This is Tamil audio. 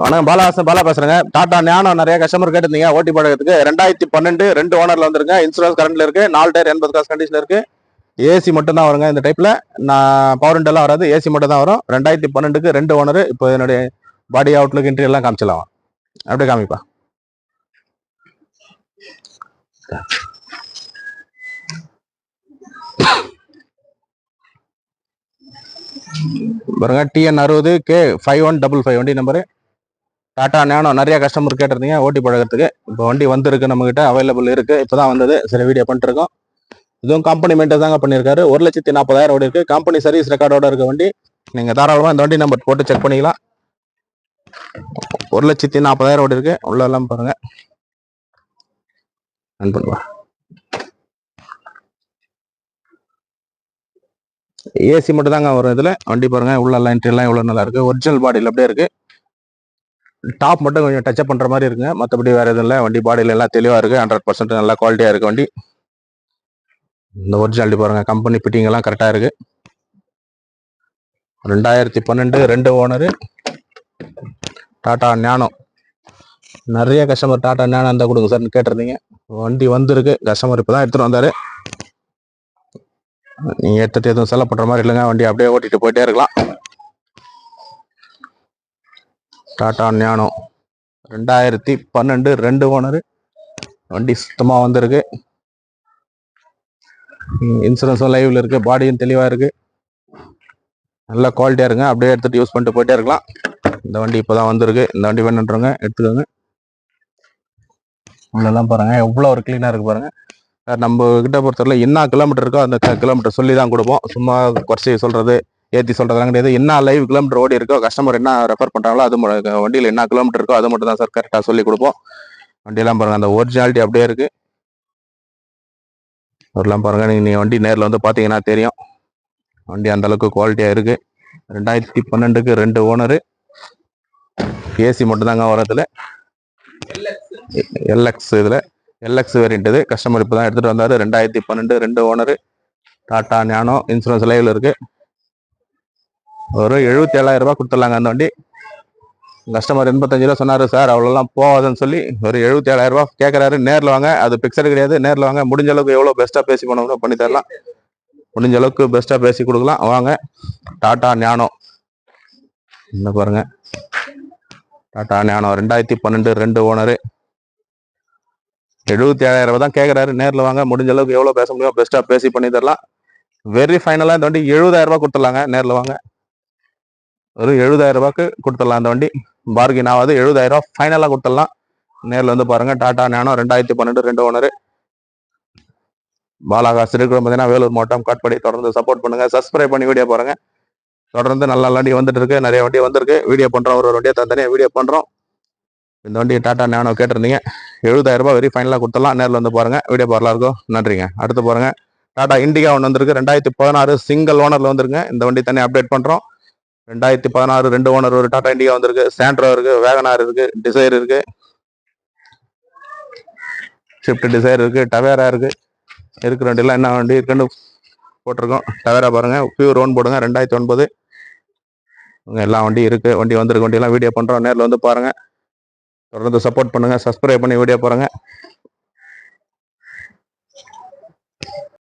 வணக்கம் பாலாசன் பாலா பேசுறேங்க. டாடா ஞானோ நிறைய கஸ்டமர் கேட்டிருந்தீங்க. ஓட்டி பழகத்துக்கு ரெண்டாயிரத்தி பன்னெண்டு ரெண்டு ஓனர்ல வந்துருங்க. இன்சூரன்ஸ் கரண்ட்ல இருக்கு. நாலு டயர் எண்பது காசு கண்டிஷன் இருக்கு. ஏசி மட்டும் தான் வருங்க இந்த டைப்ல நான் பவர் எல்லாம் வராது. ஏசி மட்டும் தான் வரும். ரெண்டாயிரத்தி பன்னெண்டுக்கு ரெண்டு ஓனர் இப்போ என்னுடைய பாடி அவுட்லுக் இன்ட்ரி எல்லாம் காமிச்சிடலாம். அப்படியே காமிப்பா. பாருங்க டிஎன் அறுபது K five one double five வண்டி நம்பரு டாட்டா நேனோ நிறைய கஸ்டமர் கேட்டிருந்தீங்க ஓட்டி பழகிறதுக்கு. இப்போ வண்டி வந்திருக்கு நம்மகிட்ட அவைலபிள் இருக்கு. இப்போதான் வந்தது. சில வீடியோ பண்ணிருக்கோம் இதுவும் கம்பெனி மெயின்டைன் தாங்க பண்ணியிருக்காரு. ஒரு லட்சத்தி நாற்பதாயிரம் ஓடி இருக்கு. கம்பெனி சர்வீஸ் ரெக்கார்டோட இருக்க வண்டி. நீங்கள் தாராளமாக இந்த வண்டி நம்பர் போட்டு செக் பண்ணிக்கலாம். ஒரு லட்சத்தி நாற்பதாயிரம் ஓடி இருக்கு. உள்ள எல்லாம் பாருங்க. ரன் பண்ணுவா. ஏசி மட்டும் தாங்க வரும் இதில். வண்டி பாருங்க. உள்ள எல்லாம் எல்லாம் இவ்வளோ நல்லா இருக்கு. ஒரிஜினல் பாடியில் அப்படியே இருக்கு. டாப் மட்டும் கொஞ்சம் டச்சப் பண்ற மாதிரி இருக்குங்க மற்றபடி வேற எதுவும் இல்லை. வண்டி பாடியில எல்லாம் தெளிவா இருக்கு. ஹண்ட்ரட் பர்சன்ட் நல்லா குவாலிட்டியா இருக்கு வண்டி. இந்த ஒரிஜினாலிட்டி பாருங்க. கம்பெனி ஃபிட்டிங்கெல்லாம் எல்லாம் கரெக்டா இருக்கு. ரெண்டாயிரத்தி பன்னெண்டு ரெண்டு ஓனரு டாடா ஞானோ நிறைய கஸ்டமர் டாடா ஞானம் இருந்தா கொடுங்க சார்னு கேட்டிருந்தீங்க. வண்டி வந்திருக்கு. கஸ்டமர் இப்பதான் எடுத்துட்டு வந்தாரு. நீங்க எடுத்துட்டு எதுவும் செலவு பண்ணுற மாதிரி இல்லைங்க. வண்டி அப்படியே ஓட்டிட்டு போயிட்டே இருக்கலாம். டாடா ஞானோ. ரெண்டாயிரத்தி பன்னெண்டு ரெண்டு ஓனரு. வண்டி சுத்தமாக வந்திருக்கு. இன்சூரன்ஸும் லைவில் இருக்கு. பாடியும் தெளிவாக இருக்கு. நல்ல குவாலிட்டியாக இருங்க. அப்படியே எடுத்துட்டு யூஸ் பண்ணிட்டு போயிட்டே இருக்கலாம். இந்த வண்டி இப்போ தான் வந்திருக்கு. இந்த வண்டி வேணுன்றவங்க எடுத்துக்கோங்க. உள்ளெல்லாம் பாருங்கள் எவ்வளோ ஒரு க்ளீனாக இருக்கு பாருங்கள் நம்ம கிட்ட பொறுத்தவரை என்ன கிலோமீட்டர் இருக்கோ அந்த கிலோமீட்டர் சொல்லி தான் கொடுப்போம். சும்மா குறைச்சி சொல்கிறது ஏற்றி சொல்கிறதுலாம் கிடையாது. என்ன லைவ் கிலோமீட்டர் ஓடி இருக்கோ கஸ்டமர் என்ன ரெஃபர் பண்ணுறாங்களோ அது வண்டியில் என்ன கிலோமீட்டர் இருக்கோ அது மட்டும் தான் சார் கரெக்டாக சொல்லி கொடுப்போம். வண்டியெல்லாம் பாருங்கள் அந்த ஒரிஜினாலிட்டி அப்படியே இருக்குது அதெல்லாம் பாருங்கள் நீங்கள் நீங்கள் வண்டி நேரில் வந்து பார்த்தீங்கன்னா தெரியும். வண்டி அந்தளவுக்கு குவாலிட்டியாக இருக்குது ரெண்டாயிரத்தி பன்னெண்டுக்கு ரெண்டு ஓனரு ஏசி மட்டும்தாங்க வரதுல எல்எக்ஸ் இதில் எல்எக்ஸ் வேரியன்ட் இது. கஸ்டமர் இப்போ தான் எடுத்துகிட்டு வந்தார். ரெண்டாயிரத்தி பன்னெண்டு ரெண்டு ஓனரு டாட்டா ஞானோ இன்சூரன்ஸ் லைவில் இருக்குது ஒரு எழுபத்தி ஏழாயிரம் ரூபாய் கொடுத்துடலாங்க அந்த வண்டி. கஸ்டமர் எண்பத்தஞ்சு ரூபா சொன்னார் சார் அவ்வளோலாம் போகாதுன்னு சொல்லி ஒரு எழுபத்தி ஏழாயிரம் ரூபா கேட்குறாரு நேரில் வாங்க. அது பிக்சர் கிடையாது. நேரில் வாங்க. முடிஞ்ச அளவுக்கு எவ்வளோ பெஸ்ட்டாக பேசி பண்ண பண்ணி தரலாம். முடிஞ்ச அளவுக்கு பெஸ்ட்டாக பேசி கொடுக்கலாம். வாங்க. டாட்டா ஞானோ. என்ன பாருங்க. டாட்டா ஞானோ. ரெண்டாயிரத்தி பன்னெண்டு ரெண்டு ஓனரு எழுபத்தி ஏழாயிரம் ரூபா தான் கேட்குறாரு நேரில் வாங்க. முடிஞ்ச அளவுக்கு எவ்வளோ பேச முடியும் பெஸ்ட்டாக பேசி பண்ணி தரலாம். வெரி ஃபைனலாக இந்த வண்டி எழுபதாயிரம் ரூபா கொடுத்துடலாங்க. நேரில் வாங்க. ஒரு எழுபதாயிரம் ரூபாய்க்கு கொடுத்துடலாம் அந்த வண்டி. பார்கின் ஆகாது. எழுபதாயிரம் ரூபாய் ஃபைனலாக கொடுத்துடலாம். நேரில் வந்து பாருங்கள் டாடா நேனோ ரெண்டாயிரத்தி பன்னெண்டு ரெண்டு ஓனரு பாலாகாஸ் இருக்கிற பார்த்தீங்கன்னா வேலூர் மாவட்டம் காட்படி. தொடர்ந்து சப்போர்ட் பண்ணுங்க. சப்ஸ்கிரைப் பண்ணி வீடியோ பாருங்கள் தொடர்ந்து நல்ல நல்ல வண்டி வந்துட்டு இருக்கு. நிறைய வண்டி வந்திருக்கு. வீடியோ பண்ணுறோம் ஒரு வண்டியை தனித்தனியாக வீடியோ பண்ணுறோம் இந்த வண்டி டாடா நேனோ கேட்டிருந்தீங்க. எழுபதாயிரம் ரூபாய் வெரி ஃபைனலாக கொடுத்துடலாம். நேரில் வந்து பாருங்கள் வீடியோ பார்லாம் இருக்கும் நன்றிங்க. அடுத்து பாருங்கள் டாடா இண்டிகா ஒன்று வந்திருக்கு. ரெண்டாயிரத்தி பதினாறு சிங்கிள் ஓனரில் வந்துருங்க. இந்த வண்டி தனியாக அப்டேட் பண்ணுறோம் ரெண்டாயிரத்தி பதினாறு ரெண்டு ஓனர் ஒரு டாடா இண்டிகா வந்திருக்கு. சாண்ட்ரோ இருக்கு வேகனார் இருக்கு டிசைர் இருக்கு. ஸ்விஃப்ட் டிசைர் இருக்கு டவேரா இருக்கு. இருக்கிற வண்டிலாம் என்ன வண்டி இருக்குன்னு போட்டிருக்கோம். டவேரா பாருங்க பியூர் ஓன் போடுங்க ரெண்டாயிரத்தி ஒன்பது. எல்லா வண்டி இருக்கு வண்டி வந்திருக்கு வண்டியெல்லாம் வீடியோ பண்றோம். நேரில் வந்து பாருங்க. தொடர்ந்து சப்போர்ட் பண்ணுங்க சப்ஸ்கிரைப் பண்ணி வீடியோ பாருங்க